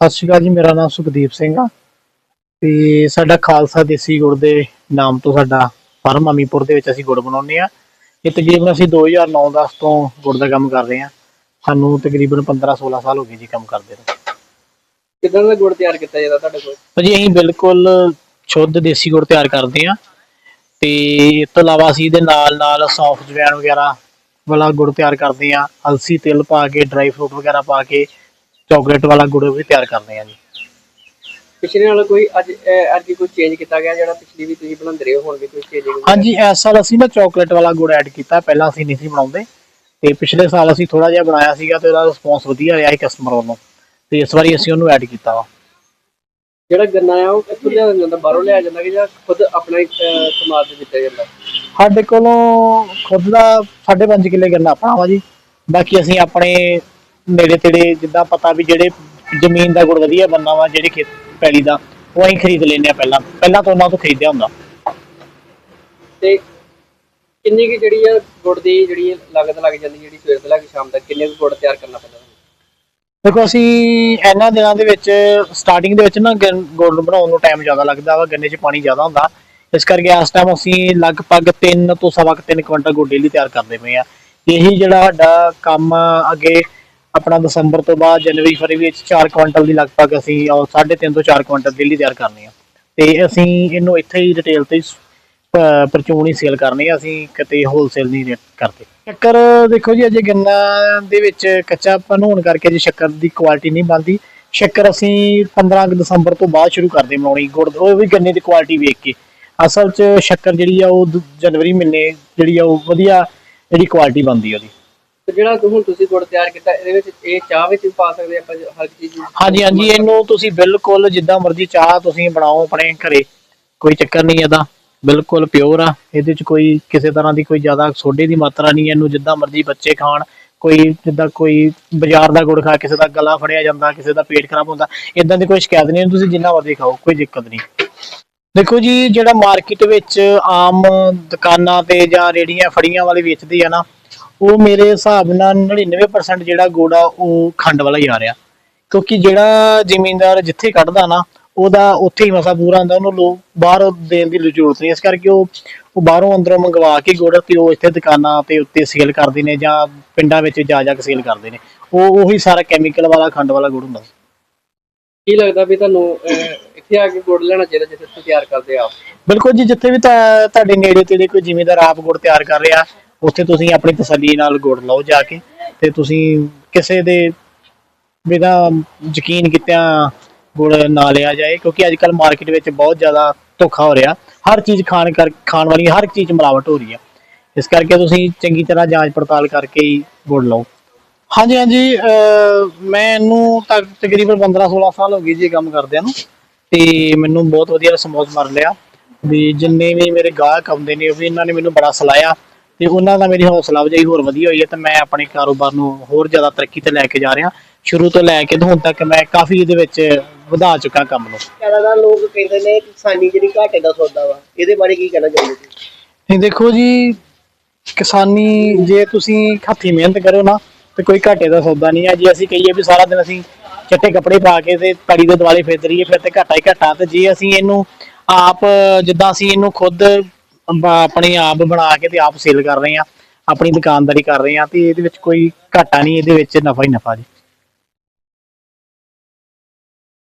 ਸਤਿ ਸ਼੍ਰੀ ਅਕਾਲ ਜੀ ਮੇਰਾ ਨਾਮ ਸੁਖਦੀਪ ਸਿੰਘ ਆ ਤੇ ਸਾਡਾ ਖਾਲਸਾ ਦੇਸੀ ਗੁੜ ਦੇ ਨਾਮ ਤੋਂ ਸਾਡਾ ਫਰਮ ਅਮੀਪੁਰ ਦੇ ਵਿੱਚ ਅਸੀਂ ਗੁੜ ਬਣਾਉਂਦੇ ਆ ਇਹ ਤਕਰੀਬਨ ਅਸੀਂ 2009-10 ਤੋਂ ਗੁੜ ਦਾ ਕੰਮ ਕਰ ਰਹੇ ਆ ਸਾਨੂੰ ਤਕਰੀਬਨ 15-16 ਸਾਲ ਹੋ ਗਏ ਜੀ ਕੰਮ ਕਰਦੇ ਨੂੰ। ਕਿਦਾਂ ਦਾ ਗੁੜ ਤਿਆਰ ਕੀਤਾ ਜਾਂਦਾ ਤੁਹਾਡੇ ਕੋਲ? ਭਾਜੀ ਅਸੀਂ ਬਿਲਕੁਲ ਸ਼ੁੱਧ ਦੇਸੀ ਗੁੜ ਤਿਆਰ ਕਰਦੇ ਆ ਤੇ ਇਸ ਤੋਂ ਇਲਾਵਾ ਅਸੀਂ ਇਹਦੇ ਨਾਲ ਨਾਲ ਸੌਂਫ ਜਵੈਣ ਵਗੈਰਾ ਵਾਲਾ ਗੁੜ ਤਿਆਰ ਕਰਦੇ ਆ ਅਲਸੀ ਤਿਲ ਪਾ ਕੇ ਡਰਾਈ ਫਰੂਟ ਵਗੈਰਾ ਪਾ ਕੇ ਚਾਕਲੇਟ ਵਾਲਾ ਗੁੜ ਵੀ ਤਿਆਰ ਕਰਦੇ ਆ ਜੀ। ਪਿਛਲੇ ਨਾਲ ਕੋਈ ਅੱਜ ਅਹ, ਅੱਜ ਕੋਈ ਚੇਂਜ ਕੀਤਾ ਗਿਆ ਜਿਹੜਾ ਪਿਛਲੀ ਵੀ ਤੁਸੀਂ ਬਣਾਉਂਦੇ ਰਹੇ ਹੋ ਹੁਣ ਵੀ ਕੋਈ ਚੇਂਜ ਹਾਂਜੀ ਇਸ ਸਾਲ ਅਸੀਂ ਨਾ ਚਾਕਲੇਟ ਵਾਲਾ ਗੁੜ ਐਡ ਕੀਤਾ ਪਹਿਲਾਂ ਅਸੀਂ ਨਹੀਂ ਸੀ ਬਣਾਉਂਦੇ। ਤੇ ਪਿਛਲੇ ਸਾਲ ਅਸੀਂ ਥੋੜਾ ਜਿਹਾ ਬਣਾਇਆ ਸੀਗਾ ਤੇ ਉਹਦਾ ਰਿਸਪੌਂਸ ਵਧੀਆ ਰਿਹਾ ਸੀ ਕਸਟਮਰ ਵੱਲੋਂ। ਤੇ ਇਸ ਵਾਰੀ ਅਸੀਂ ਉਹਨੂੰ ਐਡ ਕੀਤਾ ਵਾ। ਜਿਹੜਾ ਗੰਨਾ ਆ ਉਹ ਕਿੱਥੋਂ ਲਿਆ ਜਾਂਦਾ ਬਾਹਰੋਂ ਲਿਆ ਜਾਂਦਾ ਕਿ ਜਾਂ ਖੁਦ ਆਪਣਾ ਹੀ ਅਹ, ਤੇ ਦਿੱਤਾ ਜਾਂਦਾ? ਸਾਡੇ ਕੋਲੋਂ ਖੁਦ ਦਾ 5.5 ਕਿੱਲੇ ਗੰਨਾ ਆਪਣਾ ਵਾ ਜੀ। ਬਾਕੀ ਅਸੀਂ ਆਪਣੇ ਨੇੜੇ ਤੇੜੇ ਜਿੱਦਾਂ ਪਤਾ ਵੀ ਜਿਹੜੇ ਜ਼ਮੀਨ ਦਾ ਗੁੜ ਵਧੀਆ ਬੰਨਾ ਵਾ ਜਿਹੜੇ ਖੇਤ ਪੈਲੀ ਦਾ ਉਹ ਅਸੀਂ ਖਰੀਦ ਲੈਂਦੇ ਆ ਪਹਿਲਾਂ। ਪਹਿਲਾਂ ਤੋਂ ਉਹਨਾਂ ਤੋਂ ਖਰੀਦਿਆ ਹੁੰਦਾ। ਤੇ ਕਿੰਨੀ ਕੀ ਜਿਹੜੀ ਆ ਗੁੜ ਦੀ ਜਿਹੜੀ ਲਾਗਤ ਲੱਗ ਜਾਂਦੀ ਜਿਹੜੀ ਸਵੇਰ ਤੋਂ ਲੈ ਕੇ ਸ਼ਾਮ ਤੱਕ ਕਿੰਨੇ ਕੁ ਗੁੜ ਤਿਆਰ ਕਰਨਾ ਪੈਂਦਾ ਦੇਖੋ ਅਸੀਂ ਇਹਨਾਂ ਦਿਨਾਂ ਦੇ ਵਿੱਚ ਸਟਾਰਟਿੰਗ ਦੇ ਵਿੱਚ ਨਾ ਗੁੜ ਬਣਾਉਣ ਨੂੰ ਟਾਈਮ ਜ਼ਿਆਦਾ ਲੱਗਦਾ ਵਾ ਗੰਨੇ 'ਚ ਪਾਣੀ ਜ਼ਿਆਦਾ ਹੁੰਦਾ। ਇਸ ਕਰਕੇ ਇਸ ਟਾਈਮ ਅਸੀਂ ਲਗਭਗ 3 ਤੋਂ ਸਵਾ ਕੁ 3 ਕੁਇੰਟਲ ਗੁੜ ਡੇਲੀ ਤਿਆਰ ਕਰਦੇ ਪਏ ਆ ਇਹੀ ਜਿਹੜਾ ਸਾਡਾ ਕੰਮ ਆ, ਅੱਗੇ ਆਪਣਾ ਦਸੰਬਰ ਤੋਂ ਬਾਅਦ ਜਨਵਰੀ, ਫਰਵਰੀ ਵਿੱਚ 4 ਕੁਇੰਟਲ ਦੀ ਲਗਭਗ ਅਸੀਂ 3.5 ਤੋਂ 4 ਕੁਇੰਟਲ ਡੇਲੀ ਤਿਆਰ ਕਰਨੀ ਆ। ਤੇ ਅਸੀਂ ਇਹਨੂੰ ਇੱਥੇ ਹੀ ਰਿਟੇਲ ਤੇ ਹੀ ਪਰਚੂਨ ਹੀ ਸੇਲ ਕਰਨੀ ਆ। ਅਸੀਂ ਕਿਤੇ ਹੋਲਸੇਲ ਨਹੀਂ ਰੇਟ ਕਰਦੇ। ਸ਼ੱਕਰ ਦੇਖੋ ਜੀ, ਅਜੇ ਗੰਨਾ ਦੇ ਵਿੱਚ ਕੱਚਾ ਹੋਣ ਕਰਕੇ ਜੇ ਸ਼ੱਕਰ ਦੀ ਕੁਆਲਿਟੀ ਨਹੀਂ ਬਣਦੀ। ਸ਼ੱਕਰ ਅਸੀਂ 15 ਦਸੰਬਰ ਤੋਂ ਬਾਅਦ ਸ਼ੁਰੂ ਕਰਦੇ ਬਣਾਉਣੀ। ਗੁੜ, ਉਹ ਵੀ ਗੰਨੇ ਦੀ ਕੁਆਲਿਟੀ ਵੇਖ ਕੇ। ਅਸਲ 'ਚ ਸ਼ੱਕਰ ਜਿਹੜੀ ਆ ਉਹ ਜਨਵਰੀ ਮਹੀਨੇ ਜਿਹੜੀ ਆ ਉਹ ਵਧੀਆ ਜਿਹੜੀ ਕੁਆਲਿਟੀ ਬਣਦੀ ਉਹਦੀ। ਤੇ ਜਿਹੜਾ ਹੁਣ ਤੁਸੀਂ ਗੁੜ ਤਿਆਰ ਕੀਤਾ, ਇਹਦੇ ਵਿੱਚ ਇਹ ਚਾਹ ਵਿੱਚ ਵੀ ਪਾ ਸਕਦੇ ਆਪਾਂ ਜੋ ਹਰ ਚੀਜ਼ ਨੂੰ? ਹਾਂਜੀ ਹਾਂਜੀ, ਇਹਨੂੰ ਤੁਸੀਂ ਬਿਲਕੁਲ ਜਿੱਦਾਂ ਮਰਜ਼ੀ ਚਾਹ ਤੁਸੀਂ ਬਣਾਓ ਆਪਣੇ ਘਰੇ, ਕੋਈ ਚੱਕਰ ਨਹੀਂ ਇਹਦਾ, ਬਿਲਕੁਲ ਪਿਓਰ ਆ, ਇਹਦੇ ਚ ਕੋਈ ਕਿਸੇ ਤਰ੍ਹਾਂ ਦੀ ਕੋਈ ਜ਼ਿਆਦਾ ਸੋਡੇ ਦੀ ਮਾਤਰਾ ਨਹੀਂ, ਇਹਨੂੰ ਜਿੱਦਾਂ ਮਰਜ਼ੀ ਬੱਚੇ ਖਾਣ, ਕੋਈ ਜਿੱਦਾਂ ਕੋਈ ਬਾਜ਼ਾਰ ਦਾ ਗੁੜ ਖਾ, ਕਿਸੇ ਦਾ ਗਲਾ ਫੜਿਆ ਜਾਂਦਾ, ਕਿਸੇ ਦਾ ਪੇਟ ਖਰਾਬ ਹੁੰਦਾ ਇਦਾਂ ਦੀ ਕੋਈ ਸ਼ਿਕਾਇਤ ਨਹੀਂ ਤੁਸੀਂ ਜਿੰਨਾ ਮਰਜ਼ੀ ਖਾਓ, ਕੋਈ ਦਿੱਕਤ ਨਹੀਂ ਦੇਖੋ ਜੀ, ਜਿਹੜਾ ਮਾਰਕੀਟ ਵਿੱਚ ਆਮ ਦੁਕਾਨਾਂ ਤੇ ਜਾਂ ਰੇੜੀਆਂ ਫੜੀਆਂ ਵਾਲੇ ਵੇਚਦੇ ਆ ਨਾ, ਉਹ ਮੇਰੇ ਹਿਸਾਬ ਨਾਲ 99% ਜਿਹੜਾ ਗੁੜ ਆ ਉਹ ਖੰਡ ਵਾਲਾ ਹੀ ਆ ਰਿਹਾ। ਕਿਉਂਕਿ ਜਿਹੜਾ ਜ਼ਿਮੀਂਦਾਰ ਜਿੱਥੇ ਕੱਢਦਾ ਨਾ, ਉਹਦਾ ਉੱਥੇ ਹੀ ਮਸਾ ਪੂਰਾ ਹੁੰਦਾ, ਉਹਨੂੰ ਲੋਕ ਬਾਹਰ ਦੇਣ ਦੀ ਜ਼ਰੂਰਤ ਨਹੀਂ। ਇਸ ਕਰਕੇ ਉਹ ਉਹ ਬਾਹਰੋਂ ਅੰਦਰੋਂ ਮੰਗਵਾ ਕੇ ਗੁੜ ਤੇ ਉਹ ਇੱਥੇ ਦੁਕਾਨਾਂ ਤੇ ਉੱਤੇ ਸੇਲ ਕਰਦੇ ਨੇ ਜਾਂ ਪਿੰਡਾਂ ਵਿੱਚ ਜਾ ਜਾ ਕੇ ਸੇਲ ਕਰਦੇ ਨੇ। ਉਹ, ਉਹੀ ਸਾਰਾ ਕੈਮੀਕਲ ਵਾਲਾ, ਖੰਡ ਵਾਲਾ ਗੁੜ ਹੁੰਦਾ। ਕੀ ਲੱਗਦਾ ਵੀ ਤੁਹਾਨੂੰ ਅਹ, ਇੱਥੇ ਆ ਕੇ ਗੁੜ ਲੈਣਾ ਚਾਹੀਦਾ ਜਿੱਥੇ ਤੁਸੀਂ ਤਿਆਰ ਕਰਦੇ ਆ ਬਿਲਕੁਲ ਜੀ ਜਿੱਥੇ ਵੀ ਤਾਂ ਤੁਹਾਡੇ ਨੇੜੇ ਤੇੜੇ ਕੋਈ ਜ਼ਿਮੀਂਦਾਰ ਆਪ ਗੁੜ ਤਿਆਰ ਕਰ ਰਿਹਾ ਉੱਥੇ ਤੁਸੀਂ ਆਪਣੀ ਤਸੱਲੀ ਨਾਲ ਗੁੜ ਲਓ ਜਾ ਕੇ ਤੇ ਤੁਸੀਂ ਕਿਸੇ ਦੇ ਬਿਨਾਂ ਯਕੀਨ ਕੀਤਿਆਂ ਗੁੜ ਨਾ ਲਿਆ ਜਾਏ ਕਿਉਂਕਿ ਅੱਜ ਕੱਲ ਮਾਰਕੀਟ ਵਿੱਚ ਬਹੁਤ ਜ਼ਿਆਦਾ ਧੋਖਾ ਹੋ ਰਿਹਾ। ਹਰ ਚੀਜ਼ ਖਾਣ ਕਰ ਖਾਣ ਵਾਲੀ ਹਰ ਇੱਕ ਚੀਜ਼ 'ਚ ਮਿਲਾਵਟ ਹੋ ਰਹੀ ਹੈ। ਇਸ ਕਰਕੇ ਤੁਸੀਂ ਚੰਗੀ ਤਰ੍ਹਾਂ ਜਾਂਚ ਪੜਤਾਲ ਕਰਕੇ ਹੀ ਗੁੜ ਲਓ। ਹਾਂਜੀ ਹਾਂਜੀ ਅਹ ਮੈਨੂੰ ਤੱਕ ਤਕਰੀਬਨ 15 16 ਸਾਲ ਹੋ ਗਏ ਜੀ ਕੰਮ ਕਰਦਿਆਂ ਨੂੰ। ਤੇ ਮੈਨੂੰ ਬਹੁਤ ਵਧੀਆ ਰਿਸਪੌਂਸ ਮਿਲ ਰਿਹਾ ਵੀ ਜਿੰਨੇ ਵੀ ਮੇਰੇ ਗਾਹਕ ਆਉਂਦੇ ਨੇ ਉਹ ਵੀ ਇਹਨਾਂ ਨੇ ਮੈਨੂੰ ਬੜਾ ਸਲਾਹਿਆ। ਤੇ ਉਹਨਾਂ ਦਾ ਮੇਰੀ ਹੌਸਲਾ ਅਫਜ਼ਾਈ ਹੋਰ ਵਧੀਆ ਹੋਈ ਹੈ ਤੇ ਮੈਂ ਆਪਣੇ ਕਾਰੋਬਾਰ ਨੂੰ ਹੋਰ ਜ਼ਿਆਦਾ ਤਰੱਕੀ ਤੇ ਲੈ ਕੇ ਜਾ ਰਿਹਾ। ਸ਼ੁਰੂ ਤੋਂ ਲੈ ਕੇ ਹੁਣ ਤੱਕ ਮੈਂ ਕਾਫੀ ਇਹਦੇ ਵਿੱਚ ਵਧਾ ਚੁੱਕਾ ਕੰਮ ਨੂੰ। ਕੈਨੇਡਾ ਲੋਕ ਕਹਿੰਦੇ ਨੇ ਕਿ ਕਿਸਾਨੀ ਜਿਹੜੀ ਘਾਟੇ ਦਾ ਸੌਦਾ ਵਾ ਇਹਦੇ ਬਾਰੇ ਕੀ ਕਹਿਣਾ ਚਾਹੁੰਦੇ ਤੁਸੀਂ? ਦੇਖੋ ਜੀ ਕਿਸਾਨੀ ਜੇ ਤੁਸੀਂ ਹੱਥੀਂ ਮਿਹਨਤ ਕਰੋ ਨਾ ਤੇ ਕੋਈ ਘਾਟੇ ਦਾ ਸੌਦਾ ਨਹੀਂ ਹੈ। ਜੇ ਅਸੀਂ ਕਹੀਏ ਵੀ ਸਾਰਾ ਦਿਨ ਅਸੀਂ ਚਿੱਟੇ ਕੱਪੜੇ ਪਾ ਕੇ ਤੇ ਪੜੀ ਦੇ ਦੁਆਲੇ ਫਿਰਦੇ ਰਹੀਏ, ਫਿਰ ਤੇ ਘਾਟਾ ਹੀ ਘਾਟਾ। ਤੇ ਜੇ ਅਸੀਂ ਇਹਨੂੰ ਆਪ, ਜਿੱਦਾਂ ਅਸੀਂ ਇਹਨੂੰ ਖੁਦ ਆਪਣੇ ਆਪ ਬਣਾ ਕੇ ਤੇ ਆਪ ਸੇਲ ਕਰ ਰਹੇ ਆ ਆਪਣੀ ਦੁਕਾਨਦਾਰੀ ਕਰ ਰਹੇ ਆ ਤੇ ਇਹਦੇ ਵਿੱਚ ਕੋਈ ਘਾਟਾ ਨਹੀਂ, ਇਹਦੇ ਵਿੱਚ ਨਫਾ ਹੀ ਨਫਾ ਜੀ।